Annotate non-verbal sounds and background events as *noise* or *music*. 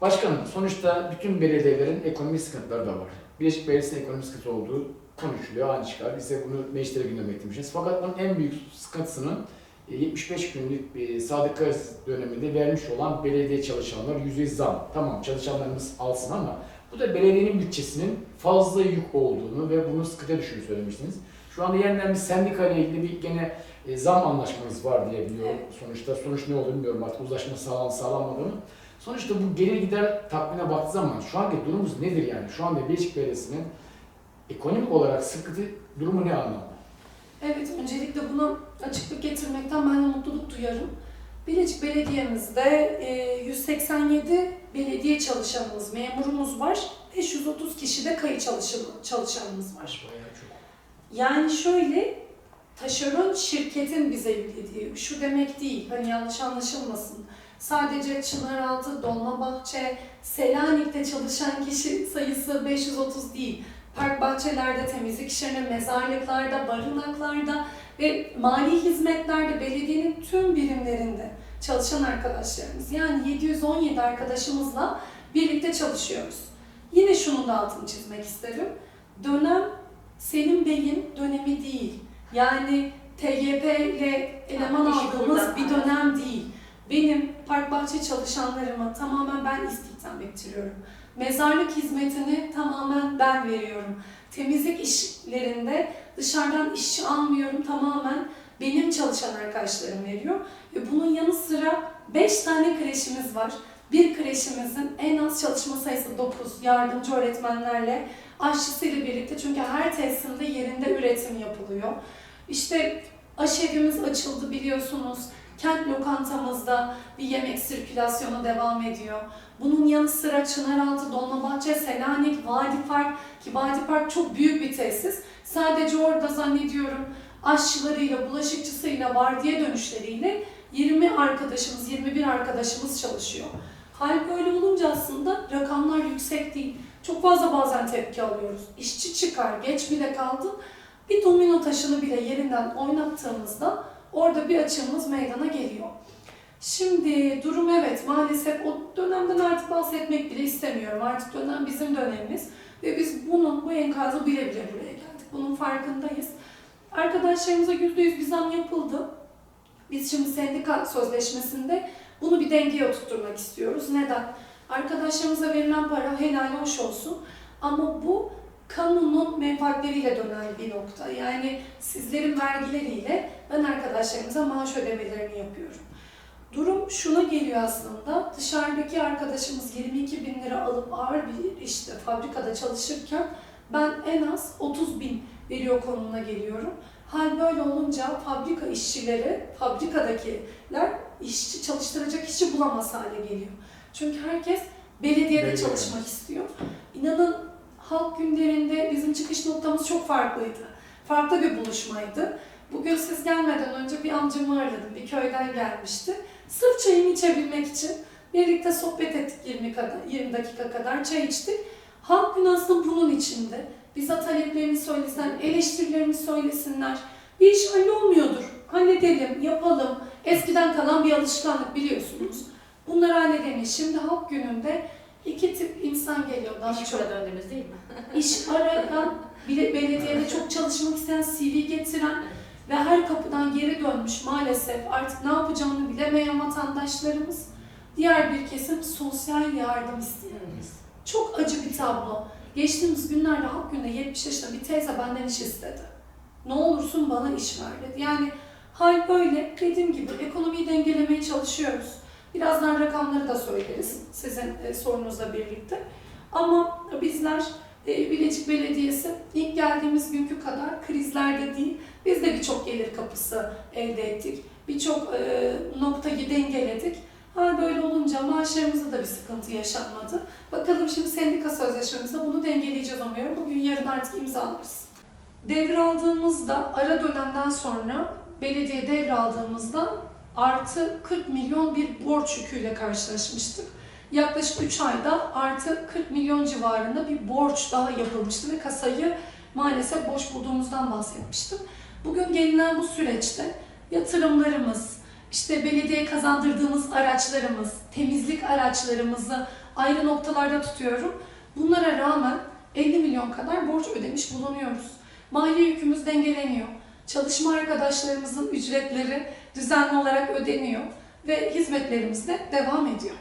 Başkanım sonuçta bütün belediyelerin ekonomik sıkıntıları da var. Bileşik Belediyesi'nin ekonomik sıkıntı olduğu konuşuluyor, an çıkar. Biz de bunu mecliste gündeme getirmişiz. Fakat bunun en büyük sıkıntısının e, 75 günlük bir sadık döneminde vermiş olan belediye çalışanlar yüzde zam. Tamam çalışanlarımız alsın ama bu da belediyenin bütçesinin fazla yük olduğunu ve bunu sıkıntı düşürdüğünü söylemiştiniz. Şu anda yeniden bir sendika ile ilgili bir gene e, zam anlaşmanız var diye biliyorum. Sonuçta sonuç ne olur bilmiyorum artık uzlaşma sağlan sağlanmadı mı? Sonuçta bu gelir gider takvimine baktığı zaman şu anki durumumuz nedir yani? Şu anda Bilecik Belediyesi'nin ekonomik olarak sıkıntı durumu ne anlamda? Evet, öncelikle buna açıklık getirmekten ben de mutluluk duyarım. Bilecik Belediye'mizde e, 187 belediye çalışanımız, memurumuz var. 530 kişi de çalışan- çalışanımız var. Yani şöyle, taşeron şirketin bize yüklediği, şu demek değil, hani yanlış anlaşılmasın. Sadece Çınaraltı, Dolmabahçe, Selanik'te çalışan kişi sayısı 530 değil. Park bahçelerde, temizlik işlerinde, mezarlıklarda, barınaklarda ve mali hizmetlerde belediyenin tüm birimlerinde çalışan arkadaşlarımız. Yani 717 arkadaşımızla birlikte çalışıyoruz. Yine şunun da altını çizmek isterim. Dönem Selim Bey'in dönemi değil. Yani TGP ile eleman aldığımız bir dönem değil. Benim park bahçe çalışanlarıma tamamen ben istihdam ettiriyorum. Mezarlık hizmetini tamamen ben veriyorum. Temizlik işlerinde dışarıdan işçi almıyorum tamamen benim çalışan arkadaşlarım veriyor. Ve bunun yanı sıra 5 tane kreşimiz var. Bir kreşimizin en az çalışma sayısı 9 yardımcı öğretmenlerle aşçısıyla birlikte çünkü her tesisinde yerinde üretim yapılıyor. İşte aşevimiz açıldı biliyorsunuz. Kent lokantamızda bir yemek sirkülasyonu devam ediyor. Bunun yanı sıra Çınaraltı, Dolmabahçe, Selanik, Vadi Park ki Vadi Park çok büyük bir tesis. Sadece orada zannediyorum aşçılarıyla, bulaşıkçısıyla, vardiya dönüşleriyle 20 arkadaşımız, 21 arkadaşımız çalışıyor. Hal böyle olunca aslında rakamlar yüksek değil. Çok fazla bazen tepki alıyoruz. İşçi çıkar, geç bile kaldı. Bir domino taşını bile yerinden oynattığımızda orada bir açığımız meydana geliyor. Şimdi durum evet maalesef o dönemden artık bahsetmek bile istemiyorum. Artık dönem bizim dönemimiz ve biz bunun bu enkazı bile bile buraya geldik. Bunun farkındayız. Arkadaşlarımıza yüzde yüz bir zam yapıldı. Biz şimdi sendika sözleşmesinde bunu bir dengeye oturtturmak istiyoruz. Neden? Arkadaşlarımıza verilen para helal hoş olsun ama bu kamunun menfaatleriyle dönen bir nokta. Yani sizlerin vergileriyle ben arkadaşlarımıza maaş ödemelerini yapıyorum. Durum şuna geliyor aslında. Dışarıdaki arkadaşımız 22 bin lira alıp ağır bir işte fabrikada çalışırken ben en az 30 bin veriyor konumuna geliyorum. Hal böyle olunca fabrika işçileri, fabrikadakiler işçi çalıştıracak işçi bulamaz hale geliyor. Çünkü herkes belediyede Belediye. çalışmak istiyor. İnanın halk günlerinde bizim çıkış noktamız çok farklıydı. Farklı bir buluşmaydı. Bugün siz gelmeden önce bir amcamı aradım. Bir köyden gelmişti. Sırf çayımı içebilmek için birlikte sohbet ettik 20, kadar, 20 dakika kadar çay içtik. Halk günü aslında bunun içinde. Bize taleplerini söylesinler, eleştirilerini söylesinler. Bir iş hallolmuyordur. Halledelim, yapalım. Eskiden kalan bir alışkanlık biliyorsunuz. Bunları halledelim. Şimdi halk gününde iki tip insan geliyor daha İş çok. şurada döndüğümüz değil mi? *laughs* İş arayan, bile- belediyede çok çalışmak isteyen, CV getiren ve her kapıdan geri dönmüş maalesef artık ne yapacağını bilemeyen vatandaşlarımız. Diğer bir kesim sosyal yardım isteyen. Çok acı bir tablo. Geçtiğimiz günlerde halk günde 70 yaşında bir teyze benden iş istedi. Ne olursun bana iş ver dedi. Yani hal böyle. Dediğim gibi ekonomiyi dengelemeye çalışıyoruz. Birazdan rakamları da söyleriz sizin e, sorunuzla birlikte. Ama bizler e, Bilecik Belediyesi ilk geldiğimiz günkü kadar krizlerde değil, biz de birçok gelir kapısı elde ettik. Birçok e, noktayı dengeledik. Hal böyle olunca maaşlarımızda da bir sıkıntı yaşanmadı. Bakalım şimdi sendika sözleşmemizde bunu dengeleyeceğiz umuyorum. Bugün yarın artık imzalarız. Devraldığımızda ara dönemden sonra belediye devraldığımızda artı 40 milyon bir borç yüküyle karşılaşmıştık. Yaklaşık 3 ayda artı 40 milyon civarında bir borç daha yapılmıştı ve kasayı maalesef boş bulduğumuzdan bahsetmiştim. Bugün gelinen bu süreçte yatırımlarımız, işte belediye kazandırdığımız araçlarımız, temizlik araçlarımızı ayrı noktalarda tutuyorum. Bunlara rağmen 50 milyon kadar borç ödemiş bulunuyoruz. Mali yükümüz dengeleniyor. Çalışma arkadaşlarımızın ücretleri düzenli olarak ödeniyor ve hizmetlerimiz de devam ediyor.